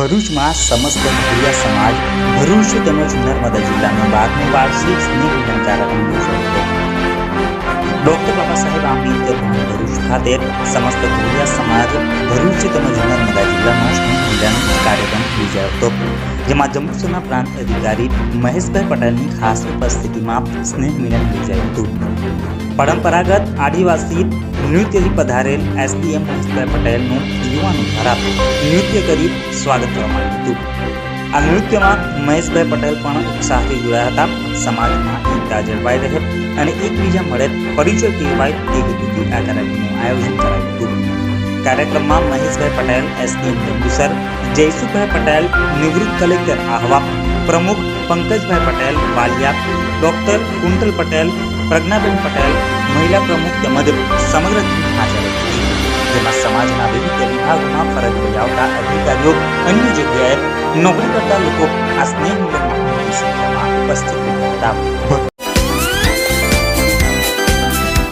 ભરૂચમાં સમસ્ત ભૂરિયા સમાજ ભરૂચ તેમજ નર્મદા જિલ્લાનો બારમો વાર્ષિક સ્નેહ હતો ડોક્ટર બાબા સાહેબ આંબેડકર ભરૂચ ખાતે સમસ્ત ભૂરિયા સમાજ ભરૂચ તેમજ નર્મદા જિલ્લામાં સ્નેહ કાર્યક્રમ યોજાયો હતો. જેમાં જંબુસરના પ્રાંત અધિકારી મહેશભાઈ પટેલની ખાસ ઉપસ્થિતિમાં સ્નેહ મિલન યોજાયું હતું. પરંપરાગત આદિવાસી નૃત્યથી પધારેલ એસડીએમ મહેશભાઈ પટેલનું યુવાનો દ્વારા નૃત્ય કરી સ્વાગત કરવામાં આવ્યું હતું. આ નૃત્યમાં મહેશભાઈ પટેલ પણ ઉત્સાહથી જોડાયા હતા. સમાજમાં એકતા જળવાઈ રહે અને એકબીજા મળે, પરિચય કહેવાય તે હેતુથી આ કાર્યક્રમનું આયોજન કરાયું હતું. કાર્યક્રમમાં મહેશભાઈ પટેલ એસડીએમ જંબુસર જયસુભાઈ પટેલ નિવૃત્ત કલેક્ટર આહવા પ્રમુખ પંકજભાઈ પટેલ વાલિયા ડોક્ટર કુંટલ પટેલ પ્રજ્ઞાબેન પટેલ મહિલા પ્રમુખ તેમજ સમગ્ર ટીમ હાજર હતી જેમાં સમાજના વિવિધ વિભાગોમાં ફરજ બજાવતા અધિકારીઓ અન્ય જગ્યાએ નોકરી કરતા લોકો આ સ્નેહ મિલનમાં મોટી સંખ્યામાં ઉપસ્થિત રહ્યા હતા